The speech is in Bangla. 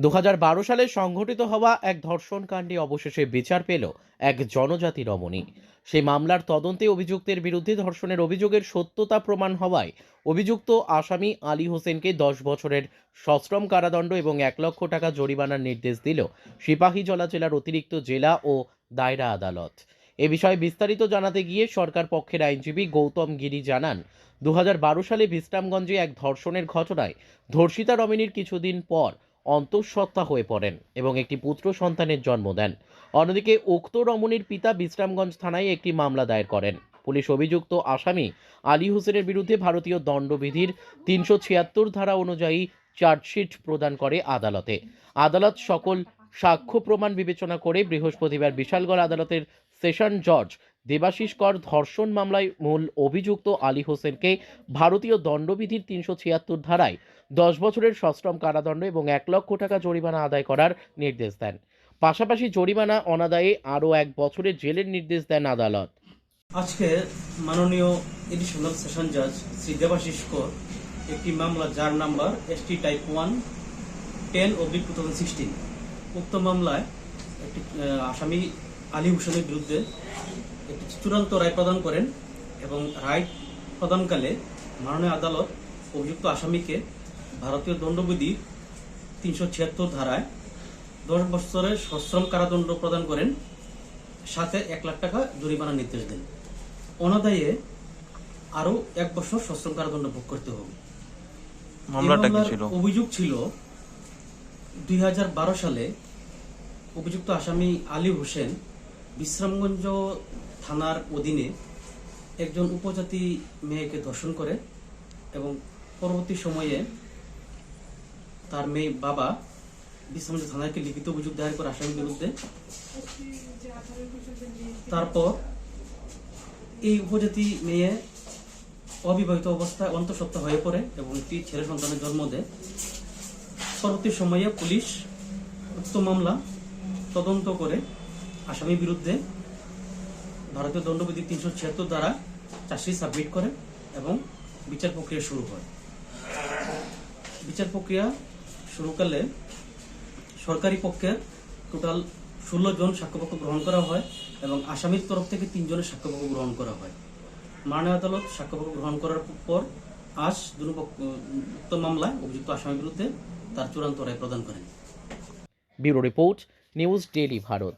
দু হাজার বারো সালে সংঘটিত হওয়া এক ধর্ষণ কাণ্ডে অবশেষে বিচার পেল এক জনজাতি রমণী। সেই মামলার তদন্তে অভিযুক্তের বিরুদ্ধে ধর্ষণের অভিযোগের সত্যতা প্রমাণ হওয়ায় অভিযুক্ত আসামি আলী হোসেনকে দশ বছরের সশ্রম কারাদণ্ড এবং এক লক্ষ টাকা জরিমানার নির্দেশ দিল সিপাহীজলা জেলার অতিরিক্ত জেলা ও দায়রা আদালত। এ বিষয়ে বিস্তারিত জানাতে গিয়ে সরকার পক্ষের আইনজীবী গৌতম গিরি জানান দু হাজার বারো সালে বিশ্রামগঞ্জে এক ধর্ষণের ঘটনায় ধর্ষিতা রমণীর কিছুদিন পর অন্তঃসত্ত্বা হয়ে পড়েন এবং একটি পুত্র সন্তানের জন্ম দেন। অন্যদিকে উক্ত রমণীর পিতা বিশ্রামগঞ্জ থানায় একটি মামলা দায়ের করেন। পুলিশ অভিযুক্ত আসামি আলী হোসেনের বিরুদ্ধে ভারতীয় দণ্ডবিধির তিনশো ছিয়াত্তর ধারা অনুযায়ী চার্জশিট প্রদান করে আদালতে। আদালত সকল সাক্ষ্য প্রমাণ বিবেচনা করে বৃহস্পতিবার বিশালগড় আদালতের সেশন জজ দেবাশিস কর ধর্ষণ মামলায় মূল অভিযুক্ত আলী হোসেনকে ভারতীয় দণ্ডবিধির তিনশো ছিয়াত্তর ধারায় দশ বছরের সশ্রম কারাদণ্ড এবং এক লক্ষ টাকা জরিমানা আদায় করার নির্দেশ দেন। পাশাপাশি জরিমানা অনাদায়ে আরও এক বছরের জেলের নির্দেশ দেন আদালত। আজকে মাননীয় এডিশনাল সেশন জাজ শ্রী দেবাশিস কর একটি মামলা যার number ST type one ten oblique two thousand sixteen. উক্ত মামলায় একটি আসামি আলী হোসেনের বিরুদ্ধে একটি চূড়ান্ত রায় প্রদান করেন এবং রায় প্রদানকালে মাননীয় আদালত অভিযুক্ত আসামিকে ভারতীয় দণ্ডবিধি তিনশো ছিয়াত্তর ধারায় দশ বছরের সশ্রম কারাদণ্ড প্রদান করেন সাথে এক লাখ টাকা জরিমানার নির্দেশ দেন। অনাদায়ে আরও এক বছর সশ্রম কারাদণ্ড ভোগ করতে হবে। অভিযোগ ছিল দুই হাজার বারো সালে অভিযুক্ত আসামি আলী হোসেন বিশ্রামগঞ্জ থানার অধীনে একজন উপজাতি মেয়েকে ধর্ষণ করে এবং পরবর্তী সময়ে তার মেয়ে বাবা বিশ্রামগঞ্জ থানাকে লিখিত অভিযোগ দায়ের করে আসামির বিরুদ্ধে। তারপর এই উপজাতি মেয়ে অবিবাহিত অবস্থায় অন্তঃসত্ত্বা হয়ে পড়ে এবং একটি ছেলে সন্তানের জন্ম দেয়। পরবর্তী সময়ে পুলিশ উক্ত মামলা তদন্ত করে আসামির বিরুদ্ধে ভারতীয় দণ্ডবিধি তিনশো ছিয়াত্তর দ্বারা চার্জশিট সাবমিট করে এবং বিচার প্রক্রিয়া শুরু হয়। বিচার প্রক্রিয়া শুরুকালে সরকারি পক্ষের টোটাল ষোলো জন সাক্ষ্যপক্ষ গ্রহণ করা হয় এবং আসামির তরফ থেকে তিনজনের সাক্ষ্যপক্ষ গ্রহণ করা হয়। মাননীয় আদালত সাক্ষ্যপক্ষ গ্রহণ করার পর আজ দুপক্ষ মামলায় অভিযুক্ত আসামির বিরুদ্ধে তার চূড়ান্ত রায় প্রদান করেন। Bureau report, news daily Bharat.